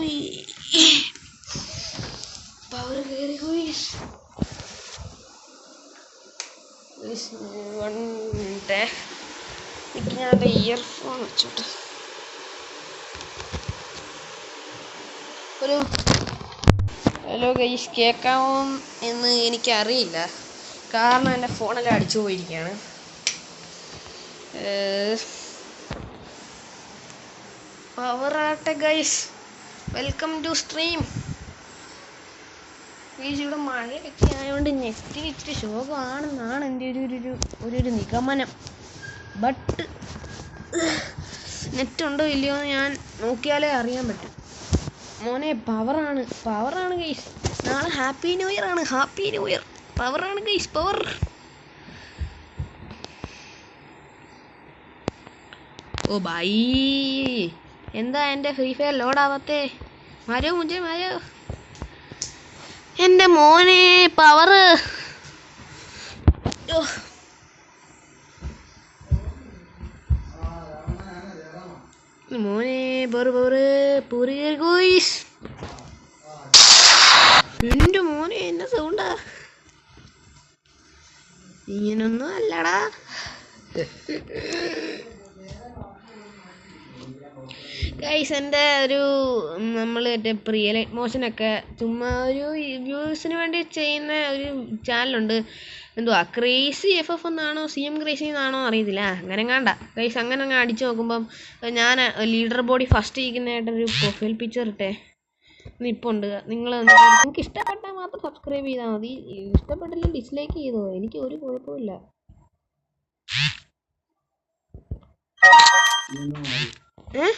ഉയ്. പവർ കയറി പോയി. മിനിറ്റ് എനിക്ക് ഞാൻ ഇയർഫോൺ വെച്ചോട്ടെ. ഒരു ഹലോ ഗൈസ് കേൾക്കാമോ എന്ന് എനിക്കറിയില്ല. കാരണം എന്റെ ഫോണെല്ലാം അടിച്ചു പോയിരിക്കുകയാണ്. പവറാട്ടെ ഗൈസ് വെൽക്കം ടു സ്ട്രീം ഇവിടെ മഴയൊക്കെ ആയതുകൊണ്ട് നെറ്റ് വെച്ചിട്ട് ശോകമാണെന്നാണ് എന്റെ ഒരു ഒരു ഒരു ഒരു നിഗമനം. ബട്ട് നെറ്റ് ഉണ്ടോ ഇല്ലയോ എന്ന് ഞാൻ നോക്കിയാലേ അറിയാൻ പറ്റും. മോനെ പവറാണ് പവറാണ് ഗൈസ് നാളെ ഹാപ്പി ന്യൂ ഇയർ ആണ്. ഹാപ്പി ന്യൂ ഇയർ പവറാണ് ഗൈസ് പവർ ഓ ബൈ എന്താ എന്റെ ഫ്രീ ഫയർ ലോഡാവാത്തേ? മാരോ മുഞ്ചേ മാരോ? എന്റെ മോനെ പവർ മോനെ പവർ പവർ പൂരി എന്റെ മോനെ എന്നെ സൗണ്ടാ ഇങ്ങനൊന്നും അല്ലടാ. ഗൈസ് എന്റെ ഒരു നമ്മൾ മറ്റേ പ്രിയ ലൈറ്റ് മോഷനൊക്കെ ചുമ്മാ ഒരു വ്യൂസിന് വേണ്ടി ചെയ്യുന്ന ഒരു ചാനലുണ്ട് എന്തുവാ? ക്രേസി എഫ് എഫ് എന്നാണോ സി എം ക്രേസി എന്നാണോ അറിയത്തില്ല. അങ്ങനെ കണ്ട ഗൈസ് അങ്ങനെ അങ്ങ് അടിച്ചു നോക്കുമ്പം ഞാൻ ലീഡർ ബോഡി ഫസ്റ്റ് ഇരിക്കുന്നതായിട്ടൊരു പ്രൊഫൈൽ പിക്ചർ ഇട്ടേ. ഇപ്പോൾ ഉണ്ട്. നിങ്ങൾ നിങ്ങൾക്ക് ഇഷ്ടപ്പെട്ടാൽ മാത്രം സബ്സ്ക്രൈബ് ചെയ്താൽ മതി. ഇഷ്ടപ്പെട്ടില്ലെങ്കിൽ ഡിസ്ലൈക്ക് ചെയ്തോ. എനിക്ക് ഒരു കുഴപ്പമില്ല ഏഹ്?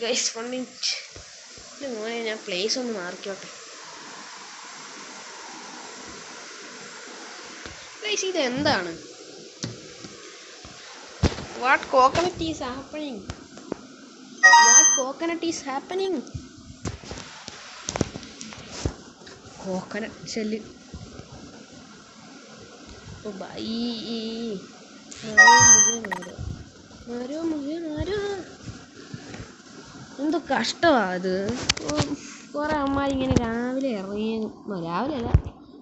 ഗൈസ് വൺ മിനിറ്റ് മോനെ ഞാൻ പ്ലേസ് ഒന്ന് മാറിക്കോട്ടെ. ഗൈസ് ഇത് എന്താണ്? What coconut is happening what coconut is happening coconut ചെല്ല് ഓ ബൈ മുഴുവൻ ആരോ മുയൽ ആരോ? എന്ത് കഷ്ടമാണ് അത് കുറേ അമ്മമാരിങ്ങനെ രാവിലെ ഇറങ്ങി രാവിലെ അല്ല.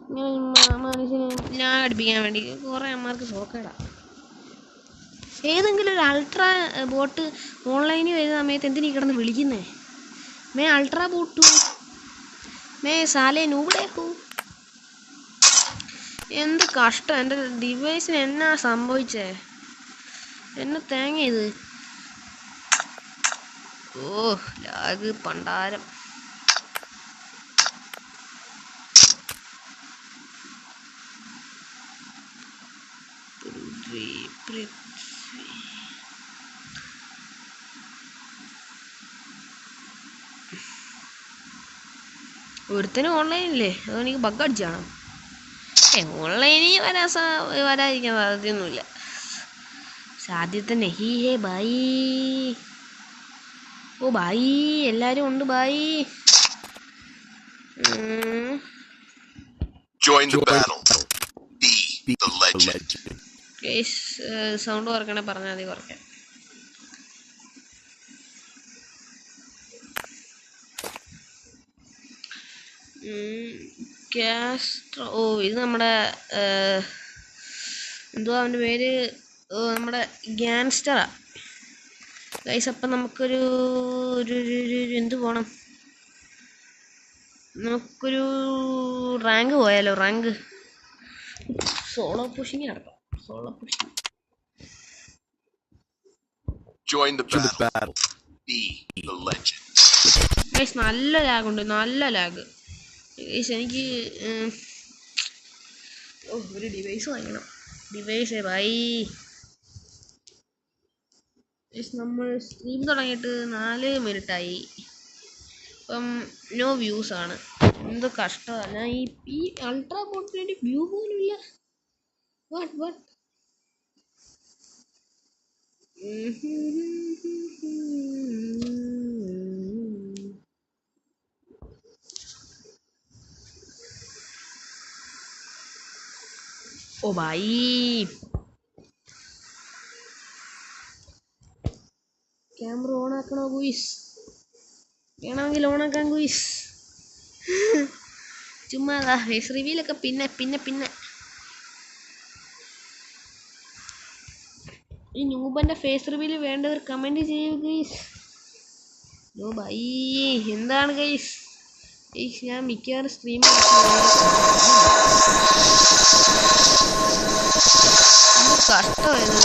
ഇങ്ങനെ മനുഷ്യനെ ഞാൻ അടുപ്പിക്കാൻ വേണ്ടി കുറെ അമ്മമാർക്ക് പോക്കടാം. ഏതെങ്കിലും ഒരു അൾട്രാ ബോട്ട് ഓൺലൈനിൽ വരുന്ന സമയത്ത് എന്തിനീ കിടന്ന് വിളിക്കുന്നേ? മേ അൾട്രാ ബോട്ട്. മേ സാലേ നൂടെ പോ. എന്ത് കഷ്ടം. എന്റെ ഡിവൈസിന് എന്നാ സംഭവിച്ചേ? എന്നെ തേങ്ങ ഇത്. ഓ ലാഗ് പണ്ടാരം. ഒരുത്തനും ഓൺലൈനില്ലേ? അതോ എനിക്ക് ബഗ് അടിച്ചാണോ? ഏ ഓൺലൈനിൽ വരാൻ സാ വരാതിരിക്കാൻ സാധ്യതയൊന്നുമില്ല. സാധ്യത നഹി ഹേ ബായി. ഓ ബായി. എല്ലാരും ഉണ്ട് ബായി. Join the battle. Be the legend. Sound കുറക്കണേ പറഞ്ഞാൽ മതി കുറയ്ക്കാൻ. ഓ ഇത് നമ്മുടെ എന്തുവാ അവന്റെ പേര്? നമ്മുടെ ഗ്യാങ്സ്റ്ററാ ഗൈസ് അപ്പം നമുക്കൊരു ഒരു എന്ത് പോണം? നമുക്കൊരു റാങ്ക് പോയാലോ റാങ്ക് സോളോ പുഷിങ് നടക്കാം solo pushing Join the battle. the battle. Be the legend. Guys, നല്ല ലാഗുണ്ട് നല്ല ലാഗ് ഗൈസ് എനിക്ക് ഒരു ഡിവൈസ് വാങ്ങണം ഡിവൈസ് ബൈ നമ്മൾ സ്ട്രീം തുടങ്ങിയിട്ട് നാല് മിനിറ്റായി ഇപ്പം നോ വ്യൂസ് ആണ്. എന്ത് കഷ്ടമാണ്. ഞാൻ ഈ ഈ അൾട്രാ ബോട്ടിനൊരു വ്യൂ പോലും ഇല്ല. What what oh bye camera on ആക്കണോ guys? വേണമെങ്കിൽ ഓൺ ആക്കാൻ ഗുയിസ്. ചുമ്മാ ഫേസ് റിവ്യൂലൊക്കെ പിന്നെ പിന്നെ പിന്നെ. ഈ ന്യൂബന്റെ ഫേസ് റിവ്യൂൽ വേണ്ടവർ കമന്റ് ചെയ്യൂ ഗൈസ് ഓ ബൈ എന്താണ് ഗൈസ് ഗൈസ് ഞാൻ മിക്കവാറും സ്ട്രീം കഷ്ടമായിരുന്നു.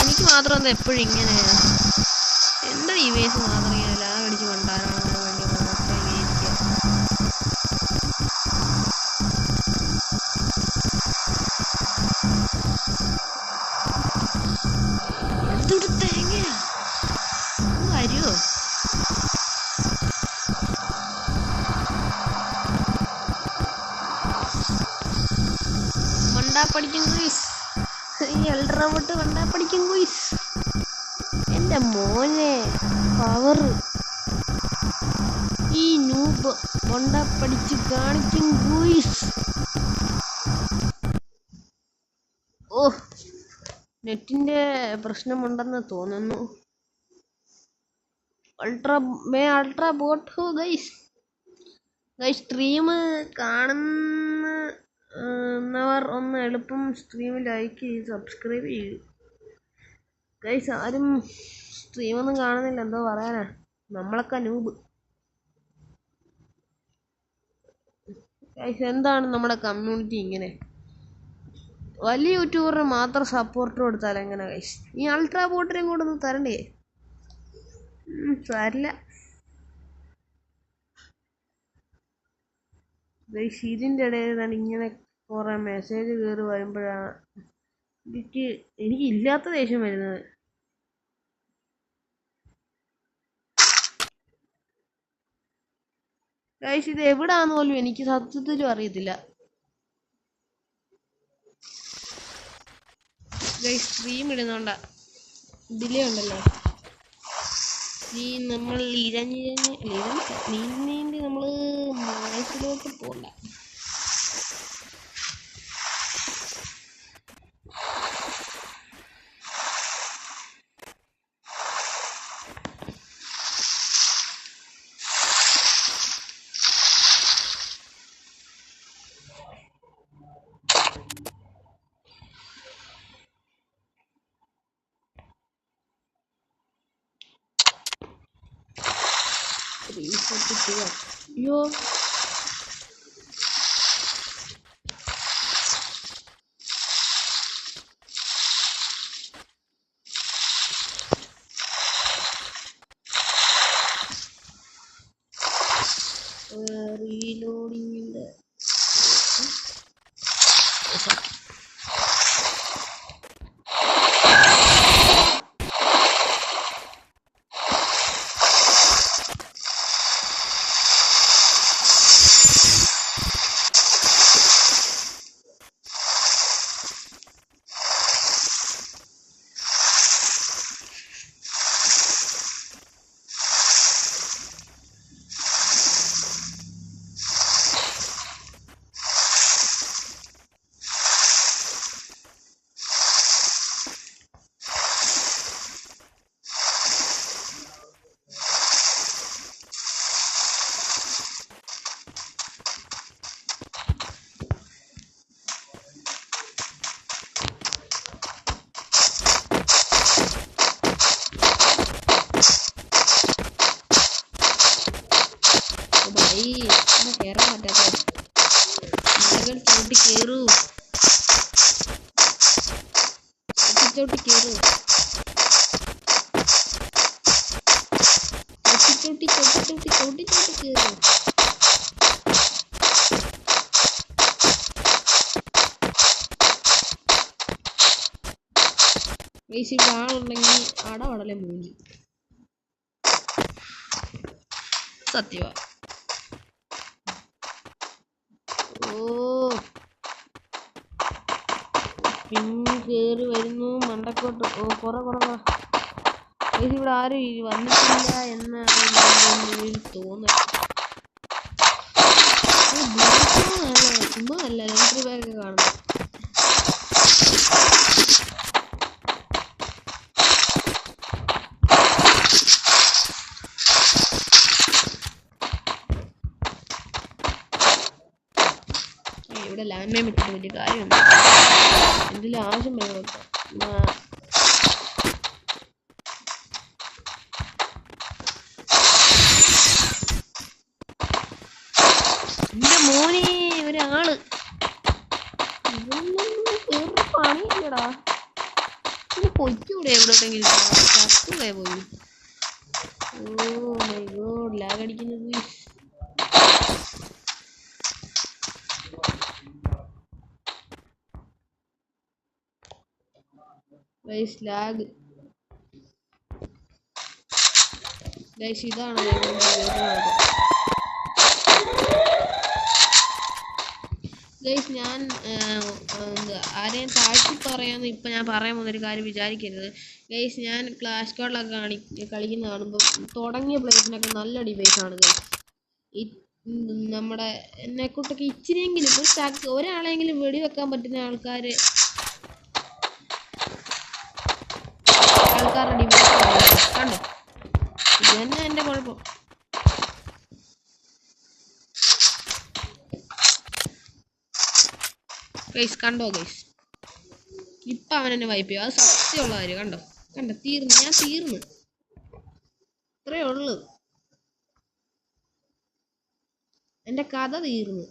എനിക്ക് മാത്രം എന്താ എപ്പോഴും ഇങ്ങനെയാണ് ഈ വേസ് മാത്രം ഇങ്ങനെ ലാ അടിച്ച് കൊണ്ടാരാൻ വേണ്ടി മാത്രം ഇരിക്കുക എന്തൊരു വണ്ടാ പഠിക്കും കുയിസ് ഈ എൽഡ്രോബോട്ട് കൊണ്ടാ പഠിക്കും കുയിസ് എന്റെ മോനെ പവർ ഈ നൂബ് കൊണ്ട പഠിച്ച് കാണിക്കും ഗോയിസ് ഓ നെറ്റിന്റെ പ്രശ്നമുണ്ടെന്ന് തോന്നുന്നു. അൾട്രാ മേ അൾട്രാ ബോട്ട് ഹോ ഗൈസ് ഗൈസ് സ്ട്രീം കാണുന്നവർ ഒന്ന് എളുപ്പം സ്ട്രീം ലൈക്ക് ചെയ്ത് സബ്സ്ക്രൈബ് ചെയ്യൂ. ഗൈസ് ആരും സ്ട്രീമൊന്നും കാണുന്നില്ല. എന്തോ പറയാനാ? നമ്മളൊക്കെ നൂബ് ഗൈസ് എന്താണ് നമ്മുടെ കമ്മ്യൂണിറ്റി ഇങ്ങനെ? വലിയ യൂട്യൂബറിന് മാത്രം സപ്പോർട്ട് കൊടുത്താൽ എങ്ങനെ ഗൈസ് ഈ അൾട്രാ ബോട്ടിനെയും കൂടെ ഒന്ന് തരണ്ടേ തരില്ല. ഗൈസ് ഇതിന്റെ ഇടയിൽ ഇങ്ങനെ കുറേ മെസ്സേജ് കയറി വരുമ്പോഴാണ് എനിക്ക് എനിക്ക് ഇല്ലാത്ത ദേഷ്യം വരുന്നത്. ഗൈസ് ഇത് എവിടാന്ന് പോലും എനിക്ക് സത്യത്തിലും അറിയത്തില്ല. Guys stream ഇടുന്നോണ്ട. ഡിലേ ഉണ്ടല്ലോ? ഈ നമ്മൾ ഇരഞ്ഞിരഞ്ഞ് നീന്തി നമ്മൾ മനസ്സിലോട്ട് പോകണ്ട bir şey yok. Yok. Guys ഇവിടെ ആളുണ്ടെങ്കിൽ അടവടലെ മൂഞ്ചി. സത്യവ. ഓ. കേറി വരുന്നു മണ്ടക്കോട്ട്. ഓ കുറെ കുറവാ കുറെ. ഗൈസ് ഇവിടെ ആരും വന്നിട്ടില്ല എന്നാണ് തോന്നുന്നത് ചുമ്മാ അല്ല രണ്ടു പേരൊക്കെ കാണുന്നു. ഇവിടെ ലാൻഡ് മൈൻ വെച്ചിട്ട് വലിയ കാര്യമുണ്ട് എന്തെങ്കിലും ആവശ്യം വരുമ്പോൾ എന്റെ മോനെ ഒരാൾ. പണിയില്ലടാ. പൊയ്ക്കൂടെ എവിടെയെങ്കിലും ചത്തുവേ പോയി? ഓ my god lag guys lag guys ഇതാണ് ഗൈസ് ഞാൻ ആരെയും താഴ്ത്തി പറയാന്ന് ഇപ്പം ഞാൻ പറയാൻ പോകുന്നൊരു കാര്യം വിചാരിക്കരുത്. ഗൈസ് ഞാൻ ക്ലാഷ് കാർഡിലൊക്കെ കാണി കളിക്കുന്ന കാണുമ്പോൾ തുടങ്ങിയ പ്ലേസിനൊക്കെ നല്ല ഡിവൈസ് ആണ് ഗൈസ് നമ്മുടെ എന്നെക്കൂട്ടൊക്കെ ഇച്ചിരിയെങ്കിലും ഒരു ഒരാളെങ്കിലും വെടിവെക്കാൻ പറ്റുന്ന ആൾക്കാർ ആൾക്കാരുടെ കണ്ടോ? ഇത് തന്നെ എന്റെ കുഴപ്പം. ഗൈസ് കണ്ടോ ഗൈസ് ഇപ്പൊ അവൻ എന്നെ വൈപ്പ് ചെയ്യും അത് സത്യമുള്ള കാര്യം കണ്ടോ? കണ്ടോ? തീർന്നു. ഞാൻ തീർന്നു. ഇത്രേ ഉള്ളു. എന്റെ കഥ തീർന്നു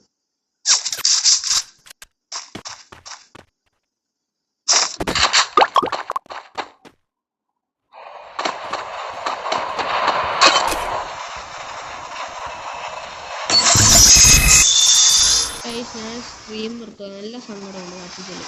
ഗൈസ് ഞാൻ സ്ട്രീം നിർത്തുക നല്ല സങ്കടമുണ്ട് സത്യത്തിൽ